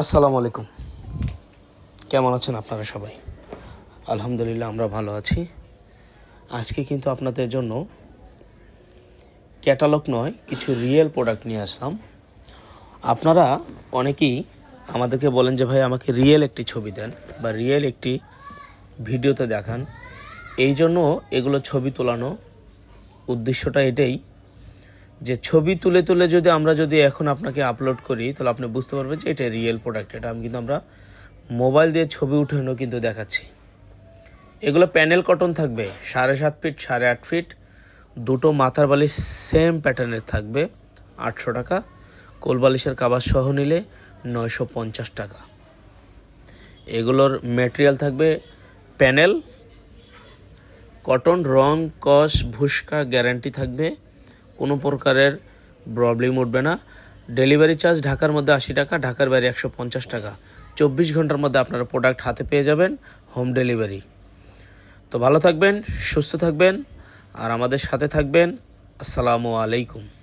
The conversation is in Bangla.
আসসালামু আলাইকুম। কেমন আছেন আপনারা সবাই? আলহামদুলিল্লাহ, আমরা ভালো আছি। আজকে কিন্তু আপনাদের জন্য ক্যাটালগ নয়, কিছু রিয়েল প্রোডাক্ট নিয়ে আসলাম। আপনারা অনেকেই আমাদেরকে বলেন যে, ভাই, আমাকে রিয়েল একটি ছবি দেন বা রিয়েল একটি ভিডিওতে দেখান। এই জন্য এগুলো ছবি তোলানো উদ্দেশ্যটা এটাই যে ছবি তুলে তুলে যদি আমরা যদি এখন আপনাকে আপলোড করি, তাহলে আপনি বুঝতে পারবেন যে এটা রিয়েল প্রোডাক্ট এটা আমি কিন্তু আমরা মোবাইল দিয়ে ছবি উঠানো কিন্তু দেখাচ্ছি। এগুলো প্যানেল কটন থাকবে, সাড়ে সাত ফিট সাড়ে আট ফিট দুটো মাথার বালিশ সেম প্যাটার্নের থাকবে, আটশো টাকা। কোল বালিশের কাবার সহ নিলে নয়শো পঞ্চাশ টাকা। এগুলোর ম্যাটেরিয়াল থাকবে প্যানেল কটন রং, কস, ভুসকা গ্যারান্টি থাকবে। কোনো প্রকারের প্রবলেম উঠবে না। ডেলিভারি চার্জ ঢাকার মধ্যে আশি টাকা, ঢাকার বাইরে একশো পঞ্চাশ টাকা। চব্বিশ ঘণ্টার মধ্যে আপনারা প্রোডাক্ট হাতে পেয়ে যাবেন হোম ডেলিভারি তো ভালো থাকবেন, সুস্থ থাকবেন, আর আমাদের সাথে থাকবেন। আসসালামু আলাইকুম।